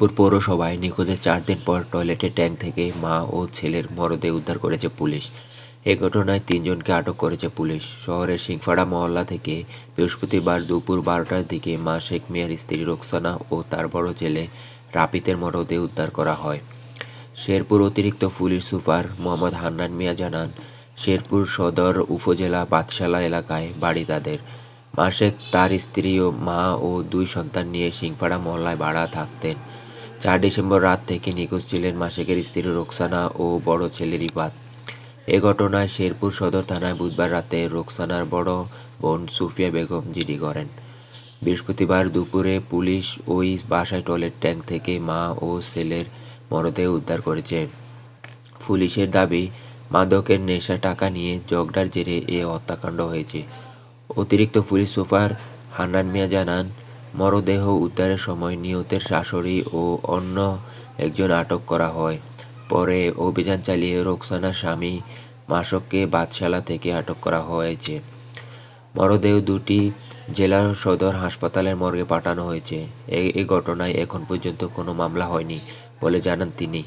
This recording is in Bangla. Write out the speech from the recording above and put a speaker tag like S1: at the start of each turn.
S1: শেরপুর পৌরসভায় নিখোঁজের চার দিন পর টয়লেটের ট্যাঙ্ক থেকে মা ও ছেলের মরদেহ উদ্ধার করেছে পুলিশ। এ ঘটনায় তিনজনকে আটক করেছে পুলিশ। শহরের সিংফাড়া মহল্লা থেকে বৃহস্পতিবার দুপুর বারোটার দিকে মা শেখ মিয়ার স্ত্রী রোকসানা ও তার বড় ছেলে রাপিতের মরদেহ উদ্ধার করা হয়। শেরপুর অতিরিক্ত পুলিশ সুপার মোহাম্মদ হান্নান মিয়া জানান, শেরপুর সদর উপজেলা বাদশালা এলাকায় বাড়ি তাদের। মাসেক তার স্ত্রী ও মা ও দুই সন্তান নিয়ে সিংপাড়া মহল্লায় ভাড়া থাকতেন। চার ডিসেম্বর রাত থেকে নিখোঁজ ছিলেন মাসেকের স্ত্রী রোকসানা ও বড় ছেলে রিপাত। এ ঘটনায় শেরপুর সদর থানায় বুধবার রাতে রোকসানার বড় বোন সুফিয়া বেগম জিডি করেন। বৃহস্পতিবার দুপুরে পুলিশ ওই বাসায় টয়লেট ট্যাঙ্ক থেকে মা ও ছেলের মরদেহ উদ্ধার করেছে। পুলিশের দাবি, মাদকের নেশা টাকা নিয়ে ঝগড়ার জেরে এ হত্যাকাণ্ড হয়েছে। অতিরিক্ত পুলিশ সুপার হান্নান মিয়া জানান মরদেহ উদ্ধারের সময় নিহতের শাশুড়ি ও অন্য একজন আটক করা হয়। পরে অভিযান চালিয়ে রোকসানার স্বামী মাসককে বাদশালা থেকে আটক করা হয়েছে। মরদেহ দুটি জেলা সদর হাসপাতালের মর্গে পাঠানো হয়েছে। এ এ ঘটনায় এখন পর্যন্ত কোনো মামলা হয়নি বলে জানান তিনি।